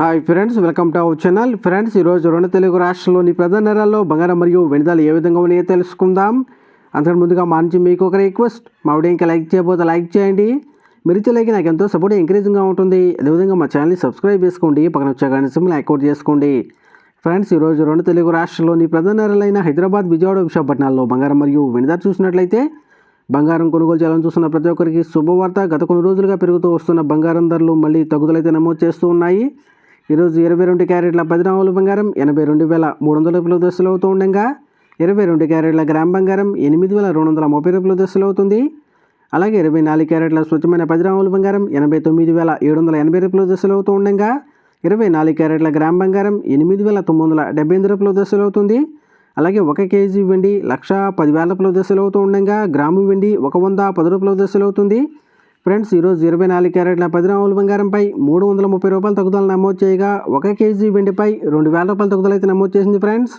Hi friends welcome to our channel friends ఈరోజు రెండు తెలుగు రాష్ట్రాల్లోని ప్రధాన నగరాల్లో బంగారం మరియు వెనుదలు ఏ విధంగా ఉన్నాయో తెలుసుకుందాం. అంతకు ముందుగా మా నుంచి మీకు ఒక రిక్వెస్ట్ మా వీడియో ఇంకా లైక్ చేయబోతే లైక్ చేయండి. మీరు ఇచ్చే నాకు ఎంతో సపోర్ట్ ఎంకరేజింగ్గా ఉంటుంది. అదేవిధంగా మా ఛానల్ని సబ్స్క్రైబ్ చేసుకోండి. పక్కన వచ్చే కానీ సింబల్ యాక్టివేట్ చేసుకోండి. ఫ్రెండ్స్ ఈరోజు రెండు తెలుగు రాష్ట్రాల్లోని ప్రధాన నగరాలైన హైదరాబాద్ విజయవాడ విశాఖపట్నాల్లో బంగారం మరియు వెనుదలు చూసినట్లయితే బంగారం కొనుగోలు చేయాలని చూస్తున్న ప్రతి ఒక్కరికి శుభవార్త. గత కొన్ని రోజులుగా పెరుగుతూ వస్తున్న బంగారం ధరలు మళ్ళీ తగ్గుదలైతే నమోదు చేస్తూ ఉన్నాయి. ఈరోజు ఇరవై రెండు క్యారెట్ల పది బంగారం ఎనభై రెండు వేల మూడు వందల రూపాయల దశలు అవుతూ ఉండగా ఇరవై రెండు క్యారెట్ల గ్రామ్ బంగారం ఎనిమిది వేల రెండు వందల ముప్పై రూపాయల దశలు అవుతుంది. అలాగే ఇరవై నాలుగు క్యారెట్ల స్వచ్ఛమైన పది బంగారం ఎనభై తొమ్మిది వేల ఏడు వందల ఎనభై రూపాయల దశలు అవుతూ ఉండగా ఇరవై నాలుగు క్యారెట్ల గ్రామ్ బంగారం ఎనిమిది వేల తొమ్మిది వందల డెబ్బై ఎనిమిది రూపాయల దశలు అవుతుంది. అలాగే ఒక కేజీ వెండి లక్ష పదివేల రూపాయల దశలు అవుతూ ఉండగా గ్రాము వెండి ఒక వంద పది రూపాయల దశలు అవుతుంది. ఫ్రెండ్స్ ఈరోజు ఇరవై నాలుగు క్యారెట్ల పది గ్రాముల బంగారంపై మూడు వందల ముప్పై రూపాయల తగ్గుదల నమోదు చేయగా ఒక కేజీ వెండిపై రెండు వేల రూపాయల తగ్గుదల అయితే నమోదు చేసింది ఫ్రెండ్స్.